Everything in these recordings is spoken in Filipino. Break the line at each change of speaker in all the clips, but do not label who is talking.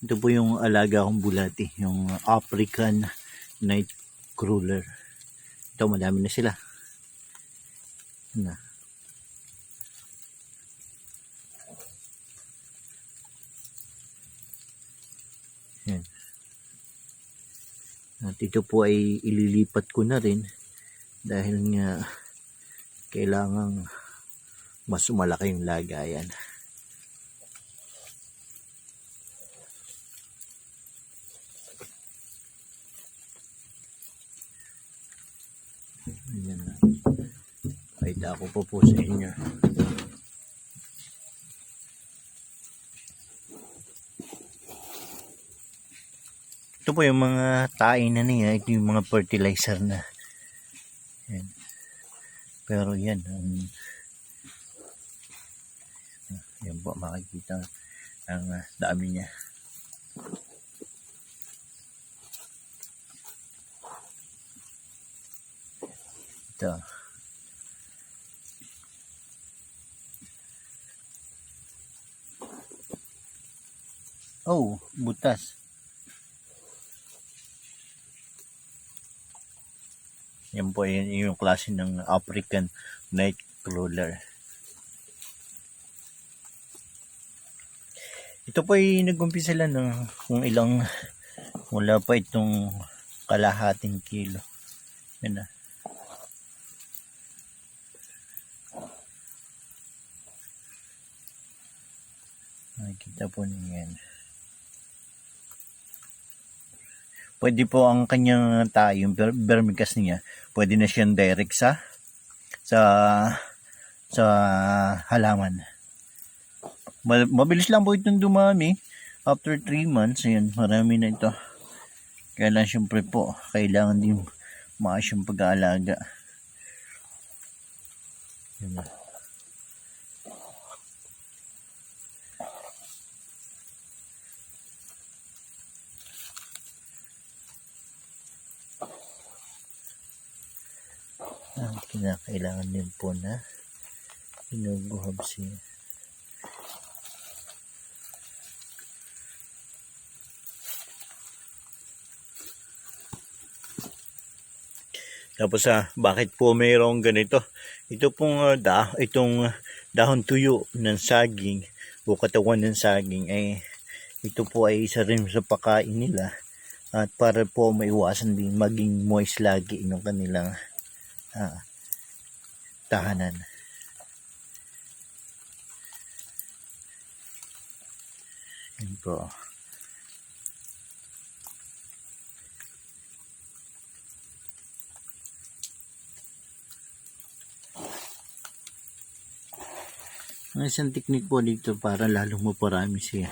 Ito po yung alaga kong bulati, yung African Night Crawler. Ito, madami na sila. Na. Yan. At ito po ay ililipat ko na rin dahil nga kailangang mas malaki yung lagayan. Ayan na. Ay, dako po po sa inyo. Ito po yung mga tain na niya. Ito yung mga fertilizer na. Yan. Pero yan. Um, yan po makikita ang ah, dami niya. Ito. Oh, butas. Yan po yun, yung klase ng African night crawler. Ito po ay nag-umpisa lang ng kung ilang wala pa itong kalahating kilo. Yan na. Nakikita po niyo yan. Pwede po ang kanyang tayo, yung vermicast niya, pwede na siyang direct sa sa sa halaman. Ma- Mabilis lang po itong dumami. After 3 months, ayan, marami na ito. Kaya syempre po, kailangan din maayos yung pag-aalaga. Yan ang kinakailangan din po na inubuhab siya. Tapos ah, bakit po mayroong ganito? Ito pong ah, da, itong ah, dahon tuyo ng saging o katawan ng saging ay ito po ay isa rin sa pakain nila at para po maiwasan din maging moist lagi yung kanilang ah, tahanan. Yan po. Ang isang technique po dito para lalong maparami siya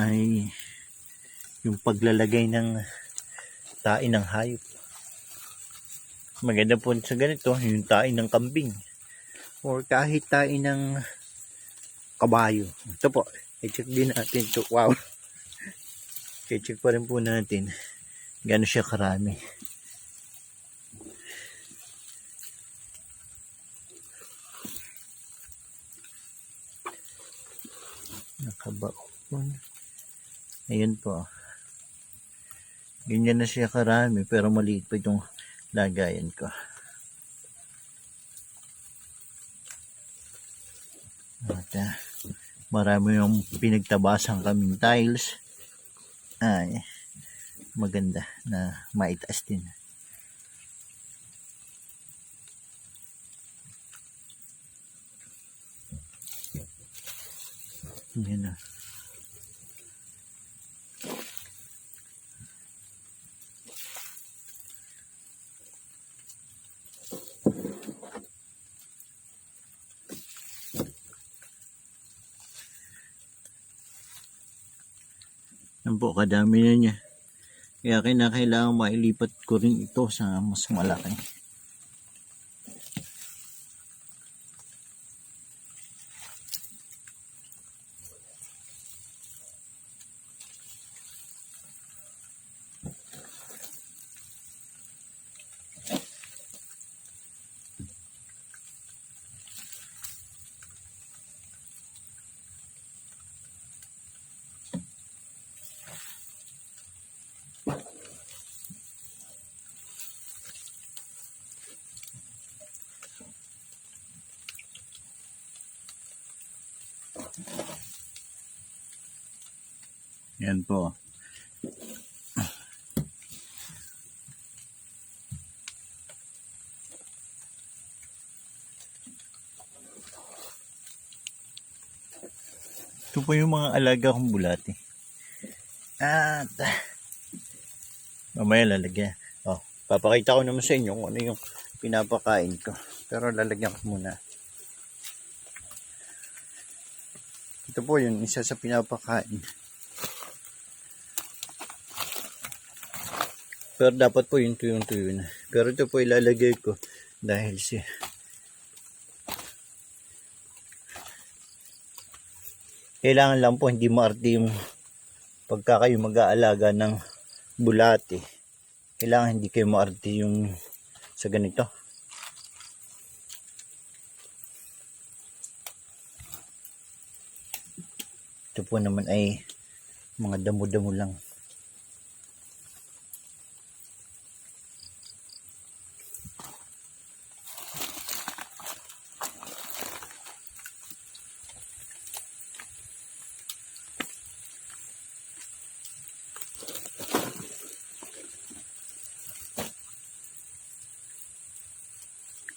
ay yung paglalagay ng tain ng hayop. Maganda po sa ganito, yung tain ng kambing. Or kahit tain ng kabayo. Ito po, i-check din natin ito. Wow. I-check pa rin po natin gano'n siya karami. Nakabaon. Ayun po. Ganyan na siya karami pero maliit pa itong lagayan ko. At ah, marami yung pinagtabasan kaming tiles. Ay, maganda na maitaas din. Yan na. Yan po, kadami na niya. Kaya kinakailangan mailipat ko rin ito sa mas malaki. Yan po. Ito po yung mga alaga kong bulati. At mamaya lalagyan. Oh, papakita ko naman sa inyo kung ano yung pinapakain ko. Pero lalagyan ko muna. Ito po yung isa sa pinapakain. Pero dapat po yung tuyong-tuyo na. Pero ito po ilalagay ko dahil si kailangan lang po hindi maarte yung pagka kayo mag-aalaga ng bulate. Kailangan hindi kayo maarte yung sa ganito. Ito po naman ay mga damo-damo lang.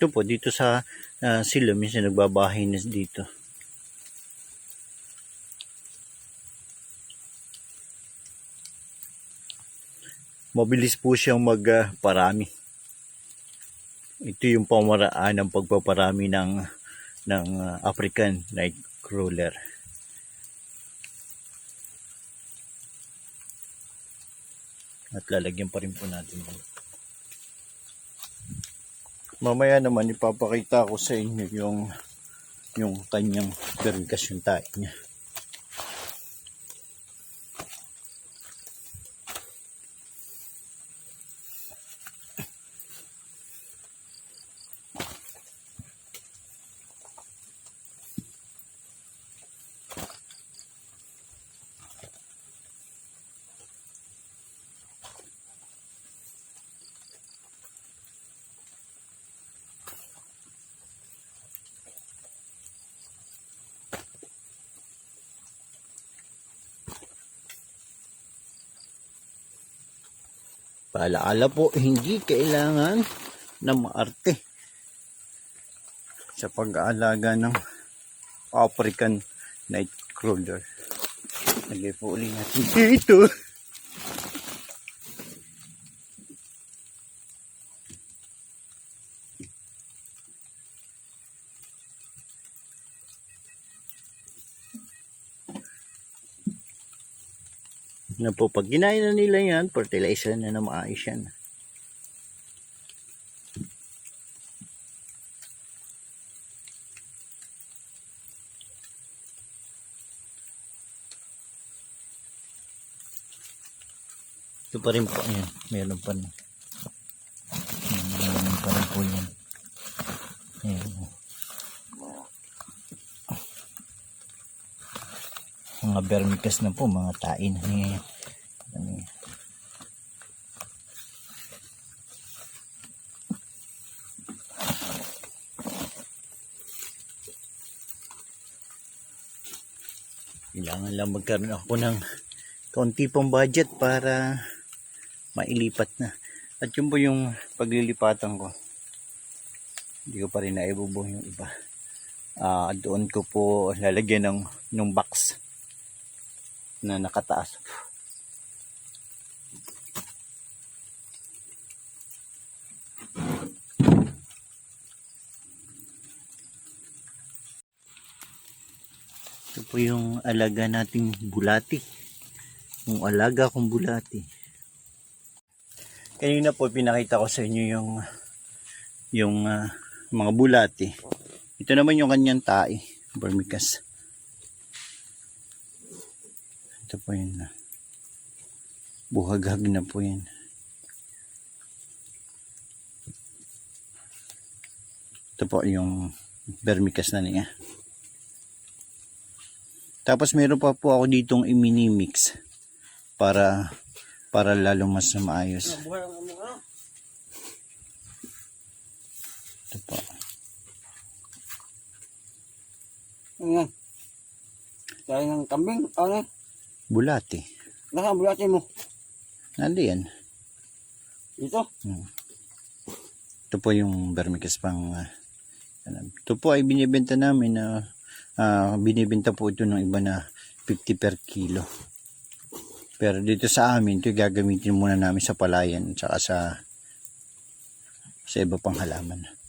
Ito po, dito sa uh, silo, minsan nagbabahay na dito. Mabilis po siyang magparami. Ito yung pamaraan ng pagpaparami ng ng ah, African night crawler. At lalagyan pa rin po natin. ito. Mamaya naman ipapakita ko sa inyo yung yung kanyang verifikasyon tayo niya. Paalaala po, hindi kailangan na maarte sa pag-aalaga ng African Nightcrawler. Lagay po ulit natin dito. Na po pag ginain na nila yan, fertilizer na na maayos yan. Ito pa rin po, ayan, meron pa. Ayan, Meron pa rin po yan. Ayan. Mga vermicast na po, mga tain. Ayan. Kailangan lang magkaroon ako ng kaunti pong budget para mailipat na. At yun po yung paglilipatan ko. Hindi ko pa rin naibubuh yung iba. Ah, doon ko po lalagyan ng, ng box na nakataas. Po yung alaga nating bulati. Yung alaga kong bulati. Kanina po pinakita ko sa inyo yung yung ah, mga bulati. Ito naman yung kanyang tae, vermicast. Ito po yun. ah. Buhaghag na po yan. Ito po yung vermicast na niya. Tapos meron pa po ako ditong i-mini-mix para para lalo mas maayos. Ito po.
Ano? Kaya ng kambing, ano?
Bulati.
Nasaan bulate mo?
Nandi yan.
Ito?
Ito po yung vermicast pang ano. ito po ay binibenta namin na ah, binibenta po ito ng iba na 50 per kilo. Pero dito sa amin, ito gagamitin muna namin sa palayan at sa sa iba pang halaman.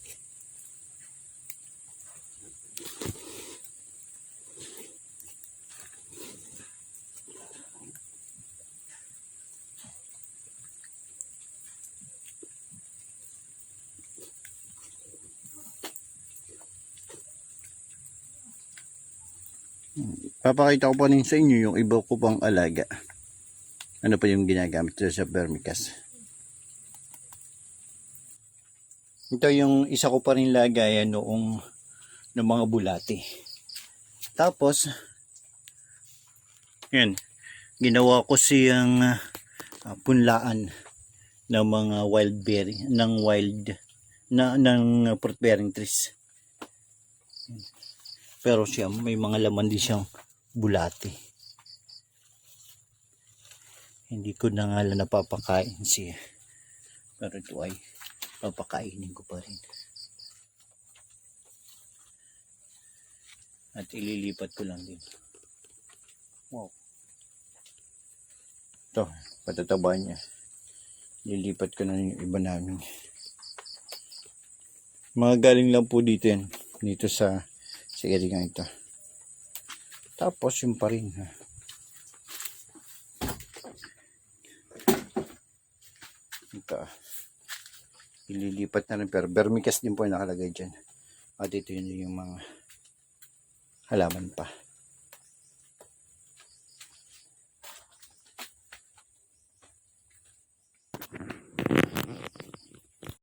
Papakita ko pa rin sa inyo yung iba ko pang alaga. Ano pa yung ginagamit sa vermicast. Ito yung isa ko pa rin lagayan noong ng mga bulati. Tapos, yan, ginawa ko siyang ah, punlaan ng mga wild berry, ng wild, na, ng fruit bearing trees. Pero siya, may mga laman din siyang bulati. Hindi ko na nga lang napapakain siya. Pero ito ay papakainin ko pa rin. At ililipat ko lang din. Wow. Ito, patataba niya. Lilipat ko na yung iba namin. Mga galing lang po dito yan. Dito sa sa area ito. Tapos yung pa rin. Ha. Ito. Ililipat na rin. Pero vermicast din po yung nakalagay dyan. At ito yun yung mga halaman pa.